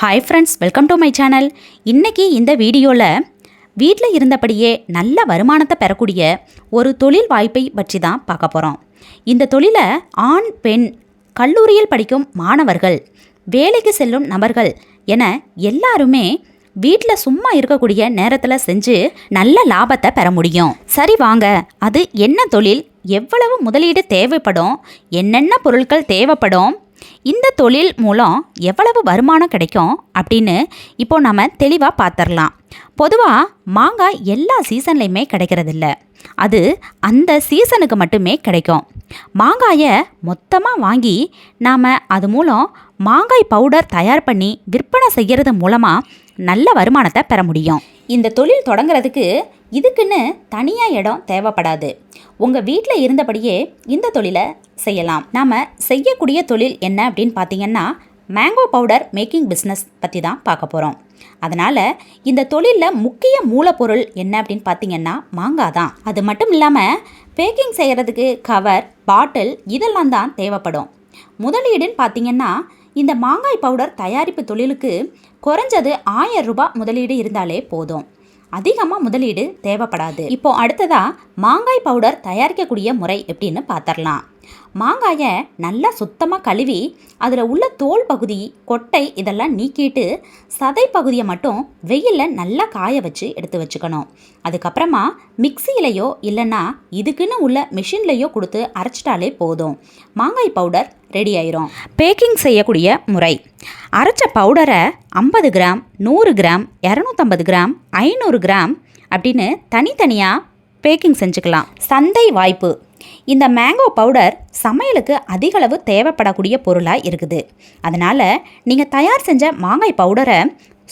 Hi friends welcome to my channel இன்றைக்கி இந்த வீடியோவில் வீட்டில் இருந்தபடியே நல்ல வருமானத்தை பெறக்கூடிய ஒரு தொழில் வாய்ப்பை பற்றி தான் பார்க்க போகிறோம் இந்த தொழிலை ஆண் பெண் கல்லூரியில் படிக்கும் மாணவர்கள் வேலைக்கு செல்லும் நபர்கள் என எல்லாருமே வீட்டில் சும்மா இருக்கக்கூடிய நேரத்தில் செஞ்சு நல்ல லாபத்தை பெற முடியும். சரி வாங்க அது என்ன தொழில்? எவ்வளவு முதலீடு தேவைப்படும்? என்னென்ன பொருட்கள் தேவைப்படும்? இந்த தொழில் மூலம் எவ்வளவு வருமானம் கிடைக்கும் அப்படின்னு இப்போ நம்ம தெளிவாக பார்த்துடலாம் பொதுவாக மாங்காய் எல்லா சீசன்லையுமே கிடைக்கிறதில்ல. அது அந்த சீசனுக்கு மட்டுமே கிடைக்கும். மாங்காயை மொத்தமாக வாங்கி நாம் அது மூலம் மாங்காய் பவுடர் தயார் பண்ணி விற்பனை செய்கிறது மூலமாக நல்ல வருமானத்தை பெற முடியும். இந்த தொழில் தொடங்குறதுக்கு இதுக்குன்னு தனியாக இடம் தேவைப்படாது. உங்கள் வீட்டில் இருந்தபடியே இந்த தொழிலை செய்யலாம். நாம் செய்யக்கூடிய தொழில் என்ன அப்படின்னு பார்த்தீங்கன்னா மேங்கோ பவுடர் மேக்கிங் பிஸ்னஸ் பற்றி தான் பார்க்க போகிறோம் அதனால் இந்த தொழிலில் முக்கிய மூலப்பொருள் என்ன அப்படின்னு பார்த்தீங்கன்னா மாங்காய் தான். அது மட்டும் இல்லாமல் பேக்கிங் செய்கிறதுக்கு கவர் பாட்டில் இதெல்லாம் தான் தேவைப்படும். முதலீடுன்னு பார்த்தீங்கன்னா இந்த மாங்காய் பவுடர் தயாரிப்பு தொழிலுக்கு குறைஞ்சது ஆயிரம் ரூபாய் முதலீடு இருந்தாலே போதும். அதிகமாக முதலீடு தேவைப்படாது. இப்போ அடுத்ததா மாங்காய் பவுடர் தயாரிக்கக்கூடிய முறை எப்படின்னு பார்த்துடலாம் மாங்காயை நல்லா சுத்தமாக கழுவி அதில் உள்ள தோல் பகுதி கொட்டை இதெல்லாம் நீக்கிட்டு சதை பகுதியை மட்டும் வெயிலில் நல்லா காய வச்சு எடுத்து வச்சுக்கணும். அதுக்கப்புறமா மிக்சியிலையோ இல்லைன்னா இதுக்குன்னு உள்ள மிஷின்லேயோ கொடுத்து அரைச்சிட்டாலே போதும். மாங்காய் பவுடர் ரெடி ஆயிரும். பேக்கிங் செய்யக்கூடிய முறை. அரைச்ச பவுடரை ஐம்பது கிராம் நூறு கிராம் இரநூத்தம்பது கிராம் ஐநூறு கிராம் அப்படின்னு தனித்தனியாக பேக்கிங் செஞ்சுக்கலாம். சந்தை வாய்ப்பு. இந்த மேங்கோ பவுடர் சமையலுக்கு அதிகளவு தேவைப்படக்கூடிய பொருளாக இருக்குது. அதனால் நீங்கள் தயார் செஞ்ச மாங்காய் பவுடரை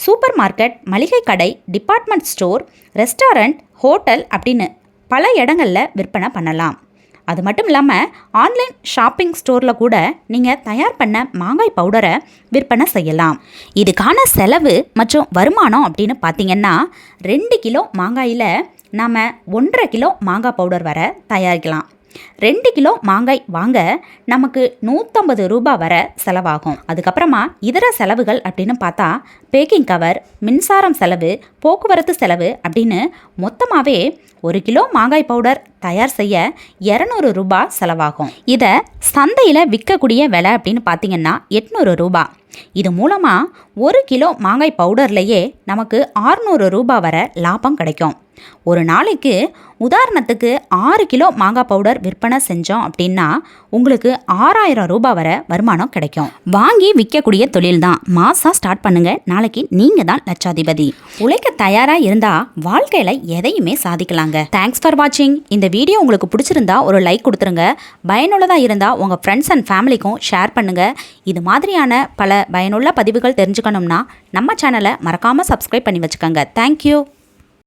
சூப்பர் மார்க்கெட் மளிகை கடை டிபார்ட்மெண்ட் ஸ்டோர் ரெஸ்டாரண்ட் ஹோட்டல் அப்படின்னு பல இடங்களில் விற்பனை பண்ணலாம். அது மட்டும் இல்லாமல் ஆன்லைன் ஷாப்பிங் ஸ்டோரில் கூட நீங்கள் தயார் பண்ண மாங்காய் பவுடரை விற்பனை செய்யலாம். இதுக்கான செலவு மற்றும் வருமானம் அப்படின்னு பார்த்தீங்கன்னா ரெண்டு கிலோ மாங்காயில் நாம் ஒன்றரை கிலோ மாங்காய் பவுடர் வர தயாரிக்கலாம். ரெண்டு கிலோ மாங்காய் வாங்க நமக்கு நூற்றம்பது ரூபாய் வர செலவாகும். அதுக்கப்புறமா இதர செலவுகள் அப்படின்னு பார்த்தா பேக்கிங் கவர் மின்சாரம் செலவு போக்குவரத்து செலவு அப்படின்னு மொத்தமாகவே ஒரு கிலோ மாங்காய் பவுடர் தயார் செய்ய இரநூறு ரூபா செலவாகும். இதை சந்தையில் விற்கக்கூடிய விலை அப்படின்னு பார்த்தீங்கன்னா எட்நூறு ரூபா. இது மூலமாக ஒரு கிலோ மாங்காய் பவுடர்லேயே நமக்கு ஆறுநூறு ரூபாய் வர லாபம் கிடைக்கும். ஒரு நாளைக்கு உதாரணத்துக்கு ஆறு கிலோ மாங்காய் பவுடர் விற்பனை செஞ்சோம் அப்படின்னா உங்களுக்கு ஆறாயிரம் ரூபாய் வர வருமானம் கிடைக்கும். வாங்கி விற்கக்கூடிய தொழில் தான். மாதம் ஸ்டார்ட் பண்ணுங்க. நாளைக்கு நீங்க தான் லட்சாதிபதி. உழைக்க தயாராக இருந்தா வாழ்க்கையில எதையுமே சாதிக்கலாங்க. தேங்க்ஸ் ஃபார் வாட்சிங் இந்த வீடியோ உங்களுக்கு பிடிச்சிருந்தா ஒரு லைக் கொடுத்துருங்க. பயனுள்ளதாக இருந்தால் உங்கள் ஃப்ரெண்ட்ஸ் அண்ட் ஃபேமிலிக்கும் ஷேர் பண்ணுங்கள் இது மாதிரியான பல பயனுள்ள பதிவுகள் தெரிஞ்சுக்கணும்னா நம்ம சேனலை மறக்காமல் சப்ஸ்கிரைப் பண்ணி வச்சுக்கோங்க. தேங்க்யூ